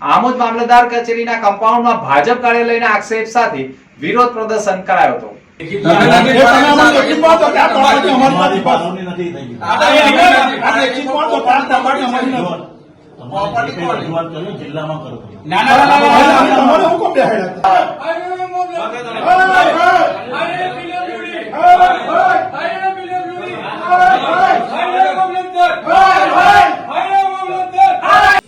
આમોદ મામલતદાર કચેરીના કમ્પાઉન્ડમાં ભાજપ કાર્યાલયના આક્ષેપ સાથે વિરોધ પ્રદર્શન કરાયો હતો. જિલ્લામાં તમે અમને લેખિતમાં તો ત્યાં તમારી અમારી પાસે બારવણી નથી થઈ. આ લેખિતમાં તો ત્યાં તમારી અમારી નથી. તમારે જે કંઈ રજૂઆત કરી જિલ્લામાં કરો તમે. ના, ના, ના, ના, ના, ના, તમારે હું કેમ બેહાડ્યા?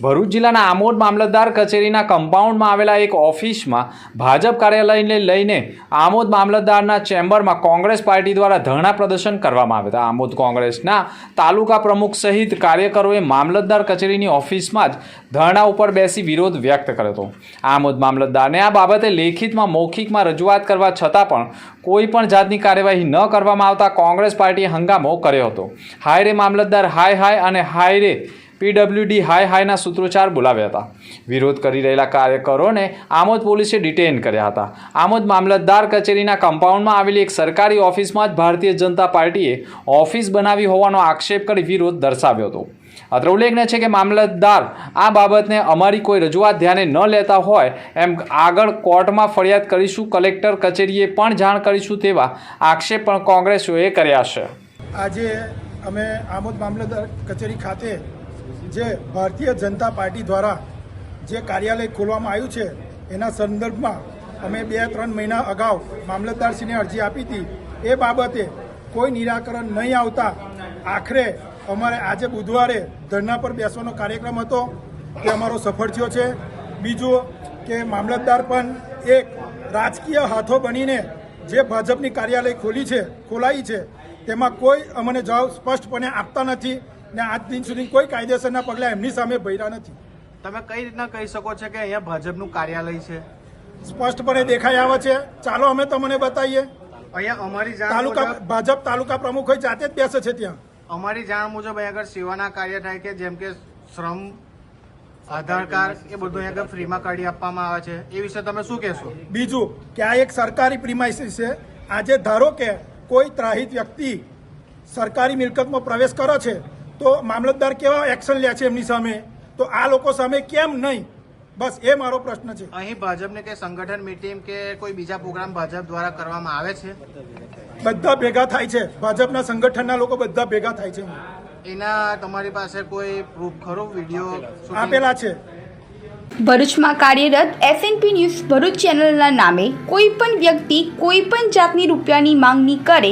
ભરૂચ જિલ્લાના આમોદ મામલતદાર કચેરીના કમ્પાઉન્ડમાં આવેલા એક ઓફિસમાં ભાજપ કાર્યાલયને લઈને આમોદ મામલતદારના ચેમ્બરમાં કોંગ્રેસ પાર્ટી દ્વારા ધરણા પ્રદર્શન કરવામાં આવ્યા હતા. આમોદ કોંગ્રેસના તાલુકા પ્રમુખ સહિત કાર્યકરોએ મામલતદાર કચેરીની ઓફિસમાં જ ધરણા ઉપર બેસી વિરોધ વ્યક્ત કર્યો હતો. આમોદ મામલતદારને આ બાબતે લેખિતમાં, મૌખિકમાં રજૂઆત કરવા છતાં પણ કોઈ પણ જાતની કાર્યવાહી ન કરવામાં આવતા કોંગ્રેસ પાર્ટીએ હંગામો કર્યો હતો. હાય રે મામલતદાર, હાય હાય અને હાય રે પીડબ્લ્યુડી હાય હાયના સૂત્રોચ્ચાર બોલાવ્યા હતા. વિરોધ કરી રહેલા કાર્યકરોને આમોદ પોલીસે ડિટેન કર્યા હતા. આમોદ મામલતદાર કચેરીના કમ્પાઉન્ડમાં આવેલી એક સરકારી ઓફિસમાં જ ભારતીય જનતા પાર્ટીએ ઓફિસ બનાવી હોવાનો આક્ષેપ કરી વિરોધ દર્શાવ્યો હતો. અત્રે ઉલ્લેખનીય છે કે મામલતદાર આ બાબતને અમારી કોઈ રજૂઆત ધ્યાને ન લેતા હોય એમ આગળ કોર્ટમાં ફરિયાદ કરીશું, કલેક્ટર કચેરીએ પણ જાણ કરીશું તેવા આક્ષેપ પણ કોંગ્રેસીઓએ કર્યા છે. આજે અમે આમોદ મામલતદાર કચેરી ખાતે જે ભારતીય જનતા પાર્ટી દ્વારા જે કાર્યાલય ખોલવામાં આવ્યું છે, એના સંદર્ભમાં અમે બે ત્રણ મહિના અગાઉ મામલતદારશ્રીને અરજી આપી હતી. એ બાબતે કોઈ નિરાકરણ નહીં આવતા આખરે અમારે આજે બુધવારે ધરણા પર બેસવાનો કાર્યક્રમ હતો, તે અમારો સફળ થયો છે. બીજું કે મામલતદાર પણ એક રાજકીય હાથો બનીને જે ભાજપની કાર્યાલય ખોલી છે, ખોલાઈ છે, તેમાં કોઈ અમને જવાબ સ્પષ્ટપણે આપતા નથી. ને આજ દિન સુધી કોઈ કાયદેસરના પગલાં એમની સામે ભર્યા નથી. તમે કઈ રીતના કહી શકો છો કે અહીંયા ભાજપનું કાર્યાલય છે? સ્પષ્ટપણે દેખાઈ આવે છે. ચાલો અમે તમને બતાવીએ. અહીંયા અમારી તાલુકા ભાજપ તાલુકા પ્રમુખ હોય જાતે જ બેસે છે ત્યાં. અમારી જાણ મુજબ અહીંયા આગળ સેવાના કાર્ય થાય કે જેમ કે શ્રમ આધાર કાર્ડ એ બધું અહીંયા આગળ ફ્રીમાં કાઢી આપવામાં આવે છે. એ વિશે તમે શું કહેશો? બીજું કે આ એક સરકારી પ્રિમાઇસીસ છે. આજે ધારો કે કોઈ ત્રાહિત વ્યક્તિ સરકારી મિલકતમાં પ્રવેશ કરે છે તો મામલતદાર કેવા એક્શન લે છે એમની સામે? તો આ લોકો સામે કેમ નહીં? બસ એ મારો પ્રશ્ન છે. અહીં ભાજપને કે સંગઠન મીટિંગ કે કોઈ બીજા પ્રોગ્રામ ભાજપ દ્વારા કરવામાં આવે છે? બધા ભેગા થાય છે. ભાજપના સંગઠનના લોકો બધા ભેગા થાય છે. એના તમારી પાસે કોઈ પ્રૂફ ખરો? વીડિયો? આપેલા છે. ભરૂચમાં કાર્યરત એસએનપી ન્યૂઝ ભરૂચ ચેનલના નામે કોઈ પણ વ્યક્તિ કોઈ પણ જાતની રૂપિયાની માંગણી કરે